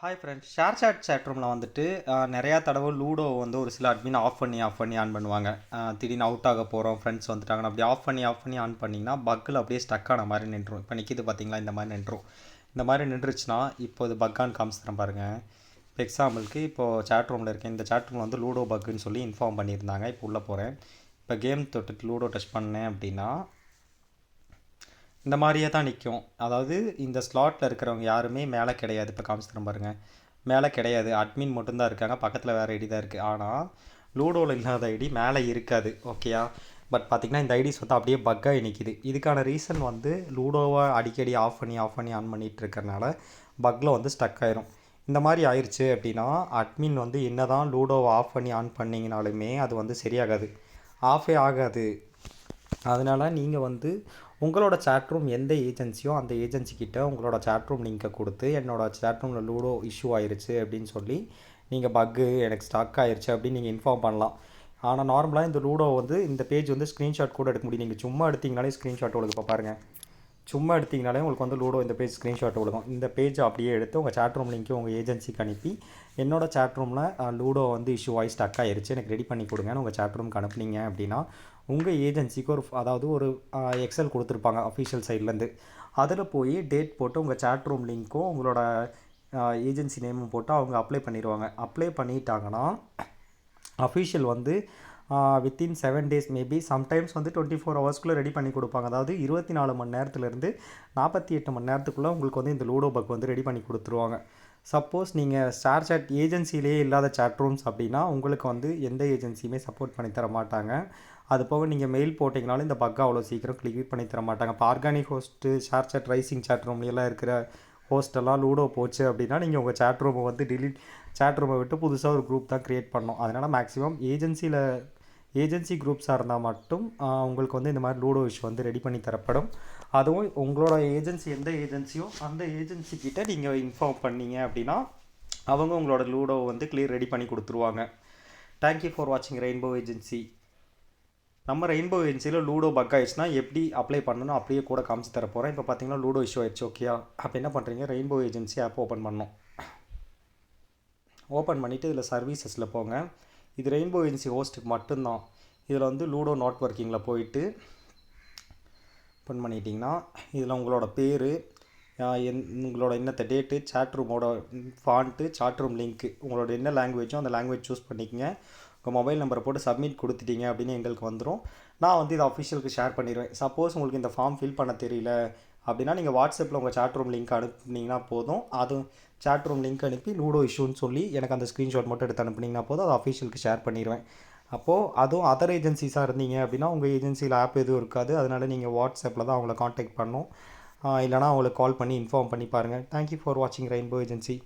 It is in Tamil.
Hi friends share chat chat ரூமில் வந்துட்டு நிறையா தடவை லூடோ வந்து ஒரு சில அட்மின் ஆஃப் பண்ணி ஆஃப் பண்ணி ஆன் பண்ணுவாங்க. திடீர்னு அவுட் ஆக போகிறோம் ஃப்ரெண்ட்ஸ் வந்துட்டாங்கன்னு அப்படி ஆஃப் பண்ணி ஆஃப் பண்ணி ஆன் பண்ணிங்கன்னா பக்கில் அப்படியே ஸ்டக் ஆன மாதிரி நின்றும் இப்போ நிற்கிது பார்த்தீங்களா இந்த மாதிரி நின்றும் இந்த மாதிரி நின்றுச்சுன்னா இப்போ இது பக்கான்னு காமிச்சுறேன் பாருங்கள் இப்போ எக்ஸாம்பிளுக்கு இப்போது சேட் ரூமில் இருக்கேன். இந்த சேட் ரூமில் வந்து லூடோ பக்குன்னு சொல்லி இன்ஃபார்ம் பண்ணியிருந்தாங்க. இப்போ உள்ளே போகிறேன் இப்போ கேம் தொட்டுட்டு லூடோ டச் பண்ணேன் அப்படின்னா இந்த மாதிரியே தான் நிற்கும். அதாவது இந்த ஸ்லாட்டில் இருக்கிறவங்க யாருமே மேலே கிடையாது. இப்போ காமிச்சித்தரம் பாருங்கள் மேலே கிடையாது. அட்மின் மட்டும்தான் இருக்காங்க. பக்கத்தில் வேறு ஐடி தான் இருக்குது ஆனால் லூடோவில் இல்லாத ஐடி மேலே இருக்காது. ஓகேயா பட் பார்த்திங்கன்னா இந்த ஐடிஸ் வந்து அப்படியே பக்காகி நிற்கிது இதுக்கான ரீசன் வந்து லூடோவை அடிக்கடி ஆஃப் பண்ணி ஆஃப் பண்ணி ஆன் பண்ணிட்டு இருக்கறனால பக்கில் வந்து ஸ்டக் ஆயிரும். இந்த மாதிரி ஆயிடுச்சு அப்படின்னா அட்மின் வந்து என்ன தான் லூடோவை ஆஃப் பண்ணி ஆன் பண்ணிங்கனாலுமே அது வந்து சரியாகாது. ஆஃபே ஆகாது. அதனால் நீங்கள் வந்து உங்களோட chat எந்த ஏஜென்சியோ அந்த ஏஜென்சிக்கிட்ட உங்களோட சேட் ரூம் லிங்கை கொடுத்து என்னோட chat லூடோ இஷ்யூ ஆயிருச்சு அப்படின்னு சொல்லி நீங்கள் பக்கு எனக்கு ஸ்டாக் ஆயிடுச்சு அப்படின்னு நீங்கள் இன்ஃபார்ம் பண்ணலாம். ஆனால் நார்மலாக இந்த லூடோ வந்து இந்த பேஜ் வந்து ஸ்க்ரீன்ஷாட் கூட எடுக்க முடியும். நீங்கள் சும்மா எடுத்தீங்கனாலே ஸ்க்ரீன்ஷாட் உங்களுக்கு இப்போ பாருங்கள் சும்மா எடுத்திங்கனாலே உங்களுக்கு வந்து லூடோ இந்த பேஜ் ஸ்க்ரீன்ஷாட் விழுகும் இந்த பேஜ் அப்படியே எடுத்து உங்கள் சாட் ரூம் லிங்க்கு உங்கள் ஏஜென்சிக்கு அனுப்பி என்னோட சாட் ரூமில் லூடோ வந்து இஷ்யூ ஆகி ஸ்டக் ஆயிடுச்சு எனக்கு ரெடி பண்ணி கொடுங்கன்னு உங்கள் சாட் ரூமுக்கு அனுப்புனீங்க அப்படின்னா உங்கள் ஏஜென்சிக்கு ஒரு அதாவது ஒரு எக்ஸல் கொடுத்துருப்பாங்க அஃபிஷியல் சைட்லேருந்து அதில் போய் டேட் போட்டு உங்கள் சாட் ரூம் லிங்க்கும் உங்களோட ஏஜென்சி நேமும் போட்டு அவங்க அப்ளை பண்ணிடுவாங்க அப்ளை பண்ணிட்டாங்கன்னா அஃபிஷியல் வந்து within seven days maybe sometimes வந்து டுவெண்ட்டி ஃபோர் ஹவர்ஸ்க்குள்ளே ரெடி பண்ணி கொடுப்பாங்க. அதாவது இருபத்தி நாலு மணி நேரத்துலேருந்து நாற்பத்தி எட்டு மணி நேரத்துக்குள்ளே உங்களுக்கு வந்து இந்த லூடோ பக் வந்து ரெடி பண்ணி கொடுத்துருவாங்க. சப்போஸ் நீங்கள் ஸ்டார் சாட் ஏஜென்சிலேயே இல்லாத சாட் ரூம்ஸ் அப்படின்னா உங்களுக்கு வந்து எந்த ஏஜென்சியுமே சப்போர்ட் பண்ணி தர மாட்டாங்க. அது போக நீங்கள் மெயில் போட்டிங்கனாலும் இந்த பக்கை அவ்வளோ சீக்கிரம் கிளிக் பண்ணி தர மாட்டாங்க. இப்போ organic host ShareChat rising chat ரூம்லாம் எல்லாம் இருக்கிற ஹோஸ்டெல்லாம் லூடோ போச்சு அப்படின்னா நீங்கள் உங்கள் சாட் ரூமை வந்து டிலீட் சாட் ரூமை விட்டு புதுசாக ஒரு குரூப் தான் க்ரியேட் பண்ணோம் அதனால் மேக்ஸிமம் ஏஜென்சியில் ஏஜென்சி குரூப்ஸாக இருந்தால் மட்டும் உங்களுக்கு வந்து இந்த மாதிரி லூடோ இஷ்யூ வந்து ரெடி பண்ணி தரப்படும். அதுவும் உங்களோட ஏஜென்சி எந்த ஏஜென்சியோ அந்த ஏஜென்சி கிட்டே நீங்கள் இன்ஃபார்ம் பண்ணீங்க அப்படின்னா அவங்க உங்களோட லூடோ வந்து கிளியர் ரெடி பண்ணி கொடுத்துருவாங்க. தேங்க்யூ ஃபார் வாட்சிங் ரெயின்போ ஏஜென்சி நம்ம ரெயின்போ ஏஜென்சியில் லூடோ பக் ஆயிடுச்சுன்னா எப்படி அப்ளை பண்ணணும் அப்படியே கூட காமிச்சு தர போகிறேன் இப்போ பார்த்தீங்கன்னா லூடோ இஷ்யூ ஆயிடுச்சு ஓகேயா அப்போ என்ன பண்ணுறீங்க ரெயின்போ ஏஜென்சி ஆப் ஓப்பன் பண்ணோம் ஓப்பன் பண்ணிவிட்டு இதில் சர்வீசஸில் போங்க. இது ரெயின்போ ஏஜென்சி ஹோஸ்ட்டுக்கு மட்டும்தான். இதில் வந்து லூடோ நாட் ஒர்க்கிங்கில் போயிட்டு ஓப்பன் பண்ணிட்டீங்கன்னா இதில் உங்களோட பேர் என் உங்களோட இன்னத்த டேட்டு சாட் ரூமோட ஃபாண்ட்டு சாட் ரூம் லிங்க்கு உங்களோட என்ன லாங்குவேஜோ அந்த லாங்குவேஜ் சூஸ் பண்ணிக்கங்க. உங்கள் மொபைல் நம்பரை போட்டு சப்மிட் கொடுத்துட்டீங்க அப்படின்னு எங்களுக்கு வந்துடும் நான் வந்து இதை அஃபிஷியலுக்கு ஷேர் பண்ணிடுவேன். சப்போஸ் உங்களுக்கு இந்த ஃபார்ம் ஃபில் பண்ண தெரியல அப்படின்னா நீங்கள் வாட்ஸ்அப்பில் உங்கள் சாட் ரூம் லிங்க் அனுப்புனீங்கன்னா போதும். அதுவும் சாட் ரூம் லிங்க் அனுப்பி லூடோ இஷ்யூன்னு சொல்லி எனக்கு அந்த ஸ்க்ரீன்ஷாட் மட்டும் எடுத்து அனுப்புனீங்கன்னா போதும். அதை அஃபீஷியலுக்கு ஷேர் பண்ணிடுவேன் அப்போது அதுவும் அதர் ஏஜென்சிஸாக இருந்தீங்க அப்படின்னா உங்கள் ஏஜென்சியில் ஆப் எதுவும் இருக்காது. அதனால நீங்கள் வாட்ஸ்அப்பில் தான் அவங்கள காண்டாக்ட் பண்ணணும் இல்லைனா அவங்களுக்கு கால் பண்ணி இன்ஃபார்ம் பண்ணி பாருங்கள் தேங்க்யூ ஃபார் வாட்சிங் ரெயின்போ ஏஜென்சி